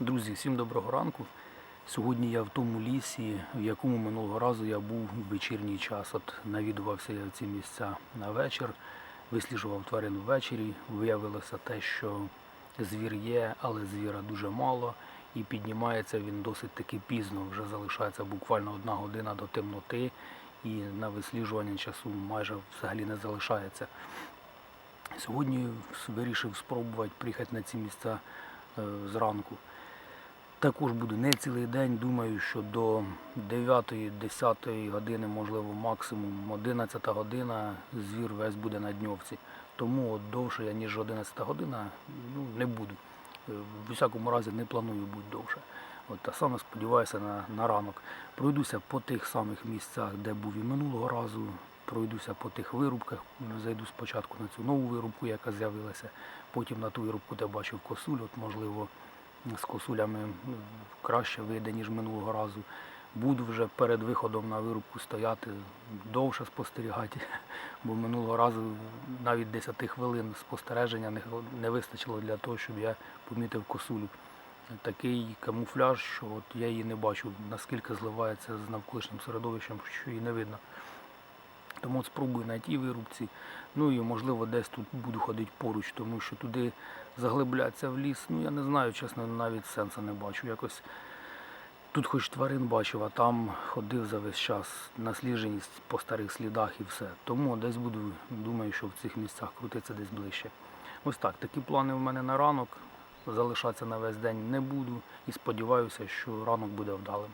Друзі, всім доброго ранку. Сьогодні я в тому лісі, в якому минулого разу я був в вечірній час. От навідувався я в ці місця на вечір, висліджував тварин ввечері. Виявилося те, що звір є, але звіра дуже мало. І піднімається він досить таки пізно. Вже залишається буквально одна година до темноти, і на висліджування часу майже взагалі не залишається. Сьогодні вирішив спробувати приїхати на ці місця е, зранку. Також буду не цілий день. Думаю, що до 9-10 години, можливо, максимум 11 година звір весь буде на дньовці. Тому довше я, ніж 11 година, ну, не буду. Е, В усякому разі не планую бути довше. От, та саме сподіваюся на, на ранок. Пройдуся по тих самих місцях, де був і минулого разу. Пройдуся по тих вирубках, зайду спочатку на цю нову вирубку, яка з'явилася, потім на ту вирубку, де бачив косуль, от можливо з косулями краще вийде, ніж минулого разу. Буду вже перед виходом на вирубку стояти, довше спостерігати, бо минулого разу навіть 10 хвилин спостереження не вистачило для того, щоб я помітив косулю. Такий камуфляж, що от я її не бачу, наскільки зливається з навколишнім середовищем, що її не видно. Тому от спробую на тій вирубці. Ну і можливо десь тут буду ходити поруч, тому що туди заглиблятися в ліс. Ну я не знаю, чесно, навіть сенсу не бачу. Якось тут хоч тварин бачив, а там ходив за весь час наслідженість по старих слідах і все. Тому десь буду, думаю, що в цих місцях крутитися десь ближче. Ось так, такі плани в мене на ранок. Залишатися на весь день не буду і сподіваюся, що ранок буде вдалим.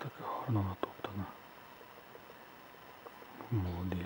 Така гарно натоптана. Молодий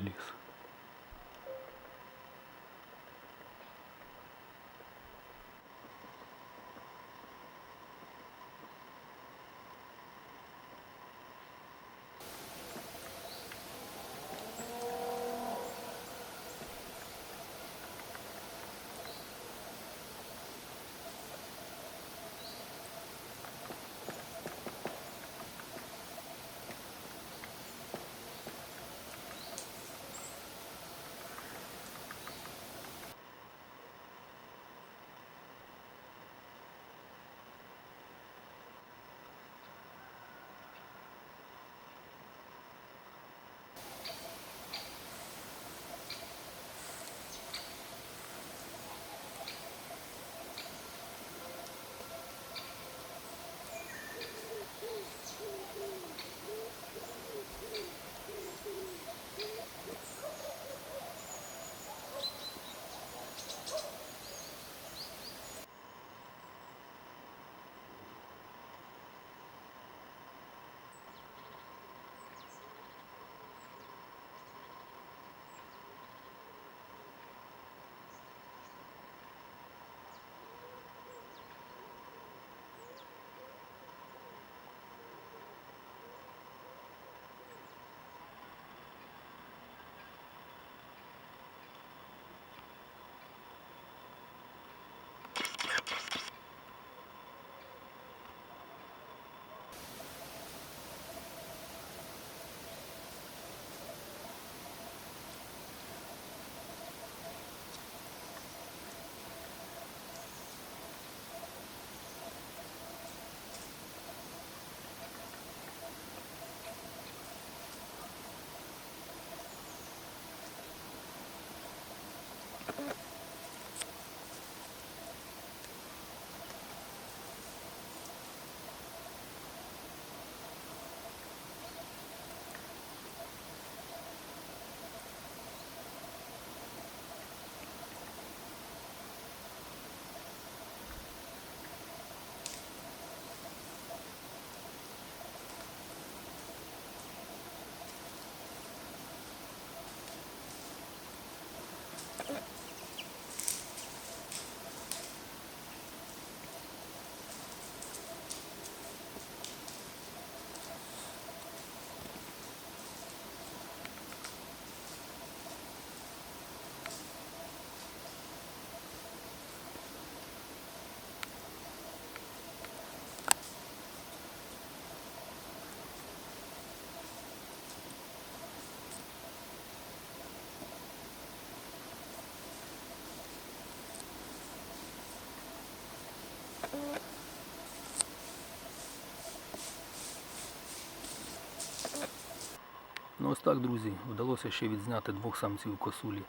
ось так, друзі, вдалося ще відзняти двох самців косулі.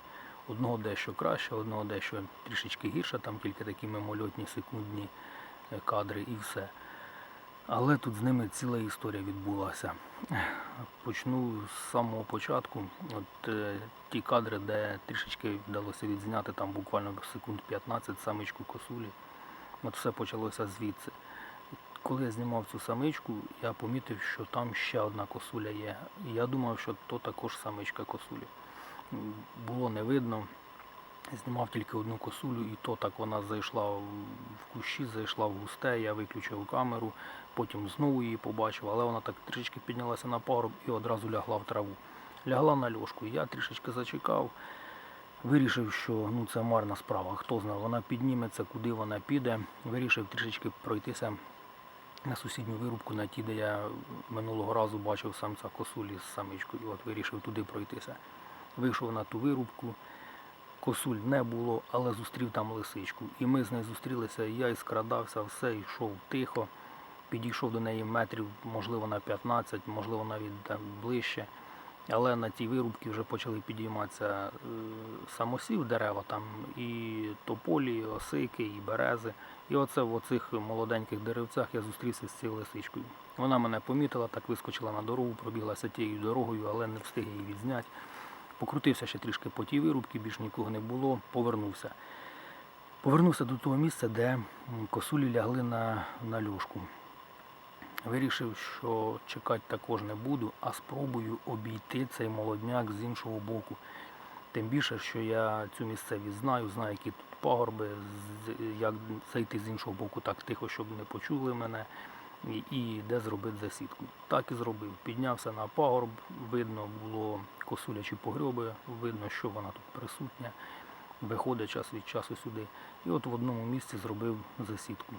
Одного дещо краще, одного дещо трішечки гірше, там тільки такі мимольотні секундні е, кадри і все. Але тут з ними ціла історія відбулася. Почну з самого початку. От е, ті кадри, де трішечки вдалося відзняти там буквально секунд 15 самичку косулі. От все почалося звідси. Коли я знімав цю самичку, я помітив, що там ще одна косуля є. І я думав, що то також самичка косулі. Було не видно. Знімав тільки одну косулю, і то так вона зайшла в кущі, зайшла в густе, я виключив камеру, потім знову її побачив, але вона так трішки піднялася на пагорб і одразу лягла в траву. Лягла на льошку. Я трішечки зачекав, вирішив, що ну, це марна справа. Хто знає, вона підніметься, куди вона піде. Вирішив трішечки пройтися на сусідню вирубку, на ті, де я минулого разу бачив самця косулі з самичкою. От вирішив туди пройтися. Вийшов на ту вирубку, косуль не було, але зустрів там лисичку. І ми з нею зустрілися, я і скрадався, все, йшов тихо. Підійшов до неї метрів, можливо, на 15, можливо, навіть там ближче. Але на тій вирубці вже почали підійматися е, самосів дерева, там і тополі, і осики, і берези. І оце в оцих молоденьких деревцях я зустрівся з цією лисичкою. Вона мене помітила, так вискочила на дорогу, пробіглася тією дорогою, але не встиг її відзняти. Покрутився ще трішки по тій вирубці, більш нікого не було, повернувся. Повернувся до того місця, де косулі лягли на, на льошку. Вирішив, що чекати також не буду, а спробую обійти цей молодняк з іншого боку. Тим більше, що я цю місцевість знаю, знаю, які тут пагорби, як зайти з іншого боку так тихо, щоб не почули мене, і, де зробити засідку. Так і зробив. Піднявся на пагорб, видно було косулячі погреби, видно, що вона тут присутня. Виходить час від часу сюди. І от в одному місці зробив засідку.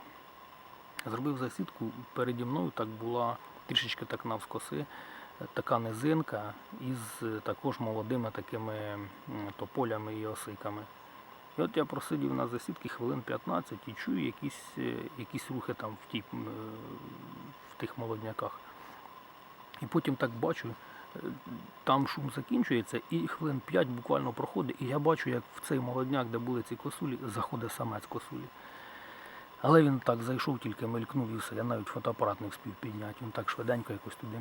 Зробив засідку, переді мною так була трішечки так навскоси, е, така низинка із е, також молодими такими тополями і осиками. І от я просидів на засідки хвилин 15 і чую якісь, е, якісь рухи там в, тій, в тих молодняках. І потім так бачу, там шум закінчується, і хвилин 5 буквально проходить, і я бачу, як в цей молодняк, де були ці косулі, заходить самець косулі. Але він так зайшов, тільки мелькнув і все. Я навіть фотоапарат не встиг підняти. Він так швиденько якось туди.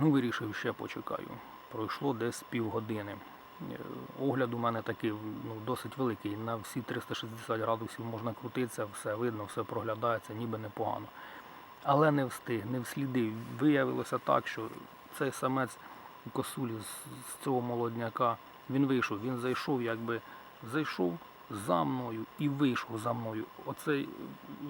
Ну, вирішив, ще почекаю. Пройшло десь півгодини. Е, Огляд у мене такий ну, досить великий. На всі 360 градусів можна крутитися, все видно, все проглядається, ніби непогано. Але не встиг, не вслідив. Виявилося так, що цей самець косулі з цього молодняка, він вийшов, він зайшов, якби зайшов за мною і вийшов за мною. Оцей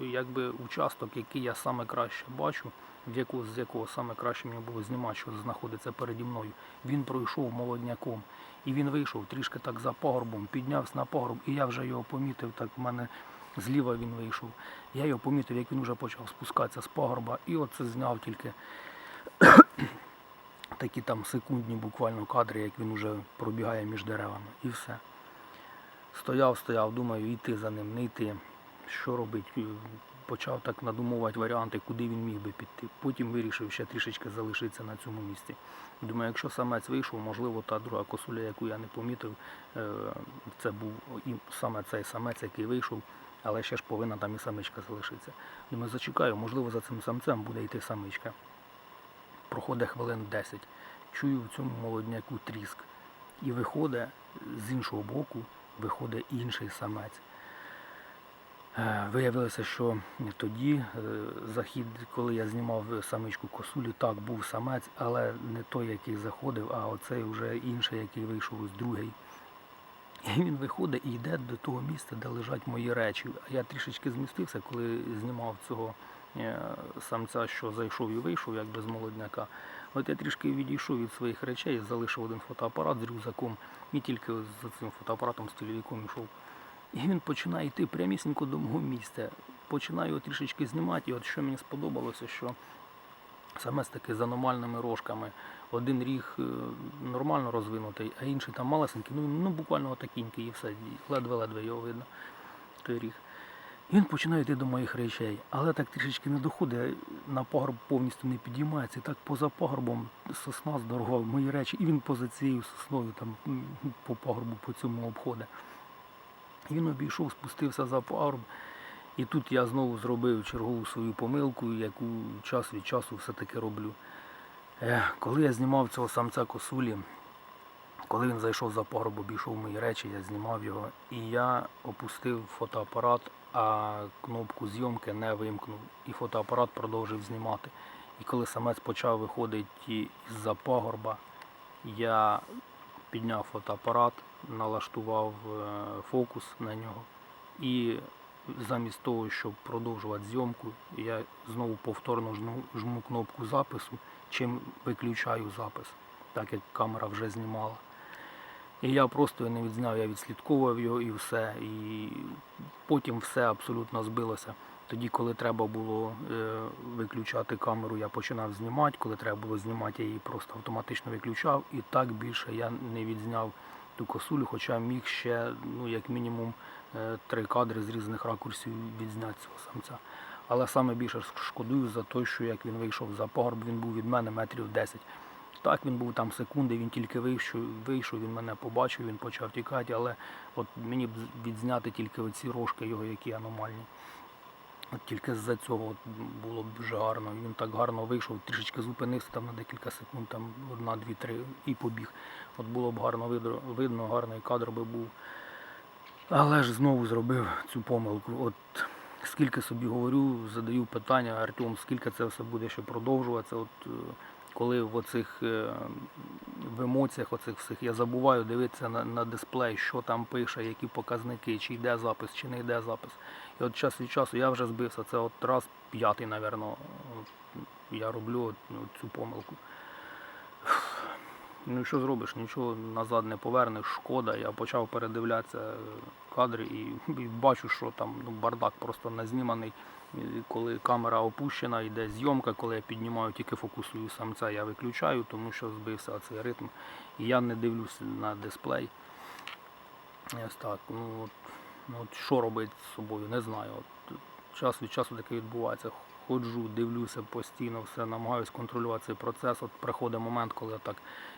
якби участок, який я саме краще бачу, в яку, з якого саме краще мені було знімати, що знаходиться переді мною. Він пройшов молодняком. І він вийшов трішки так за пагорбом, піднявся на пагорб, і я вже його помітив, так в мене зліва він вийшов. Я його помітив, як він вже почав спускатися з пагорба, і оце зняв тільки такі там секундні буквально кадри, як він вже пробігає між деревами. І все. Стояв, стояв, думаю, йти за ним, не йти. Що робити? Почав так надумувати варіанти, куди він міг би піти. Потім вирішив ще трішечки залишитися на цьому місці. Думаю, якщо самець вийшов, можливо, та друга косуля, яку я не помітив, е, це був і саме цей самець, який вийшов, але ще ж повинна там і самичка залишитися. Думаю, зачекаю, можливо, за цим самцем буде йти самичка. Проходить хвилин 10. Чую в цьому молодняку тріск. І виходить з іншого боку, виходить інший самець. Е, Виявилося, що тоді е, захід, коли я знімав самичку косулі, так був самець, але не той, який заходив, а оцей вже інший, який вийшов із другий. І він виходить і йде до того місця, де лежать мої речі. А я трішечки змістився, коли знімав цього е, самця, що зайшов і вийшов, як без молодняка. От я трішки відійшов від своїх речей, залишив один фотоапарат з рюкзаком і тільки з цим фотоапаратом з телевіком йшов. І він починає йти прямісінько до мого місця. Починаю його трішечки знімати. І от що мені сподобалося, що саме з таки з аномальними рожками. Один ріг е, нормально розвинутий, а інший там малесенький, ну, ну буквально отакінький і все. Ледве-ледве його видно, той ріг. Він починає йти до моїх речей, але так трішечки не доходить, на пагорб повністю не підіймається. І так поза пагорбом сосна здорова, мої речі, і він поза цією сосною там по пагорбу по цьому обходить. Він обійшов, спустився за пагорб. І тут я знову зробив чергову свою помилку, яку час від часу все-таки роблю. Е, Коли я знімав цього самця косулі, коли він зайшов за пагорб, обійшов мої речі, я знімав його, і я опустив фотоапарат, а кнопку зйомки не вимкнув. І фотоапарат продовжив знімати. І коли самець почав виходити з-за пагорба, я підняв фотоапарат, налаштував е, фокус на нього. І замість того, щоб продовжувати зйомку, я знову повторно жму, жму кнопку запису, чим виключаю запис, так як камера вже знімала. І я просто не відзняв, я відслідковував його і все. І потім все абсолютно збилося. Тоді, коли треба було е, виключати камеру, я починав знімати. Коли треба було знімати, я її просто автоматично виключав. І так більше я не відзняв ту косулю, хоча міг ще, ну, як мінімум, е, три кадри з різних ракурсів відзняти цього самця. Але саме більше шкодую за те, що як він вийшов за пагорб, він був від мене метрів 10. Так, він був там секунди, він тільки вийшов, вийшов, він мене побачив, він почав тікати, але от мені б відзняти тільки оці рожки його, які аномальні. От тільки з-за цього от було б дуже гарно. Він так гарно вийшов, трішечки зупинився там на декілька секунд, там одна, дві, три і побіг. От було б гарно видно, видно гарний кадр би був. Але ж знову зробив цю помилку. От скільки собі говорю, задаю питання, Артем, скільки це все буде ще продовжуватися. От е, коли в оцих е, в емоціях оцих всіх я забуваю дивитися на, на дисплей, що там пише, які показники, чи йде запис, чи не йде запис. І от час від часу я вже збився. Це от раз п'ятий, напевно, я роблю ну, цю помилку. Ну що зробиш? Нічого назад не повернеш, шкода. Я почав передивлятися кадри і, і бачу, що там ну, бардак просто не зніманий. Коли камера опущена, йде зйомка, коли я піднімаю, тільки фокусую самця, я виключаю, тому що збився цей ритм. І я не дивлюсь на дисплей. Ось так. Ну, от, ну, от що робити з собою, не знаю. От, час від часу таке відбувається. Ходжу, дивлюся постійно, все намагаюся контролювати цей процес. От приходить момент, коли так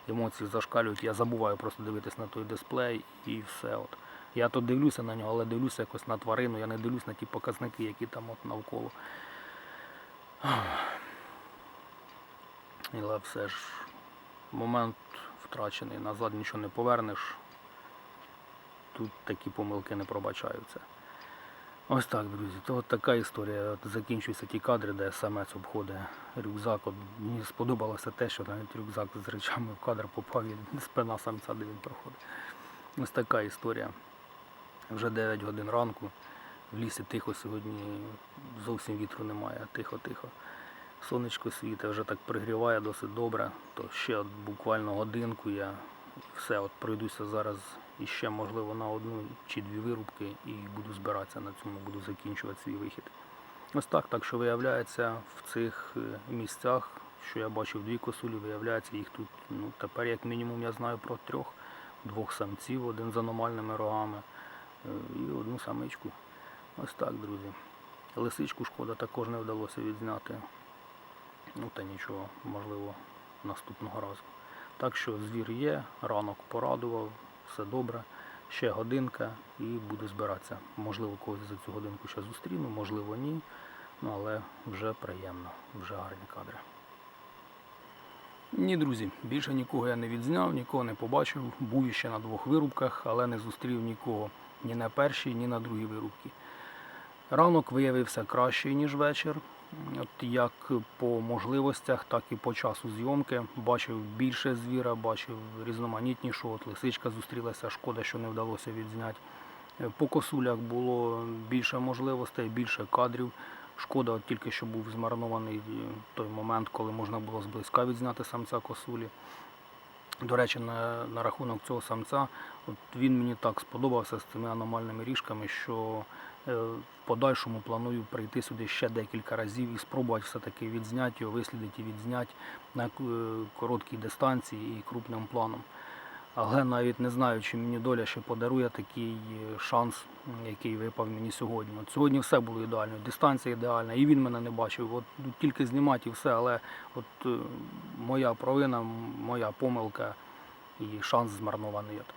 емоції зашкалюють, я забуваю просто дивитись на той дисплей і все. От. Я то дивлюся на нього, але дивлюся якось на тварину, я не дивлюсь на ті показники, які там от навколо. Але все ж момент втрачений, назад нічого не повернеш. Тут такі помилки не пробачаються. Ось так, друзі. То от така історія. Закінчуються ті кадри, де самець обходить рюкзак. От мені сподобалося те, що навіть рюкзак з речами в кадр попав і спина самця, де він проходить. Ось така історія. Вже 9 годин ранку. В лісі тихо сьогодні зовсім вітру немає, тихо-тихо. Сонечко світить, вже так пригріває досить добре. То ще от буквально годинку я все от пройдуся зараз іще, можливо, на одну чи дві вирубки і буду збиратися на цьому, буду закінчувати свій вихід. Ось так, так що виявляється в цих е, місцях, що я бачив дві косулі, виявляється їх тут, ну тепер як мінімум я знаю про трьох, двох самців, один з аномальними рогами і одну самичку. Ось так, друзі. Лисичку шкода також не вдалося відзняти. Ну та нічого, можливо, наступного разу. Так що звір є, ранок порадував, все добре. Ще годинка і буду збиратися. Можливо, когось за цю годинку ще зустріну, можливо, ні. Ну, але вже приємно, вже гарні кадри. Ні, друзі, більше нікого я не відзняв, нікого не побачив. Був ще на двох вирубках, але не зустрів нікого ні на першій, ні на другій вирубці. Ранок виявився кращий, ніж вечір. От як по можливостях, так і по часу зйомки. Бачив більше звіра, бачив різноманітнішу. От лисичка зустрілася, шкода, що не вдалося відзняти. По косулях було більше можливостей, більше кадрів. Шкода, от тільки що був змарнований той момент, коли можна було зблизька відзняти самця косулі. До речі, на, на рахунок цього самця, от він мені так сподобався з цими аномальними ріжками, що е, в подальшому планую прийти сюди ще декілька разів і спробувати все-таки відзняти його, вислідити відзняти на е, короткій дистанції і крупним планом. Але навіть не знаю, чи мені доля ще подарує такий е, шанс, який випав мені сьогодні. От сьогодні все було ідеально, дистанція ідеальна, і він мене не бачив. От тільки знімати і все, але от е, моя провина, моя помилка і шанс змарнований. От.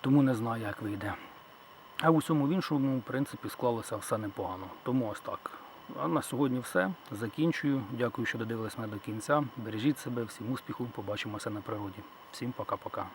Тому не знаю, як вийде. А в усьому іншому, в принципі, склалося все непогано. Тому ось так. А на сьогодні все. Закінчую. Дякую, що додивились мене до кінця. Бережіть себе, всім успіху. Побачимося на природі. Всім пока-пока.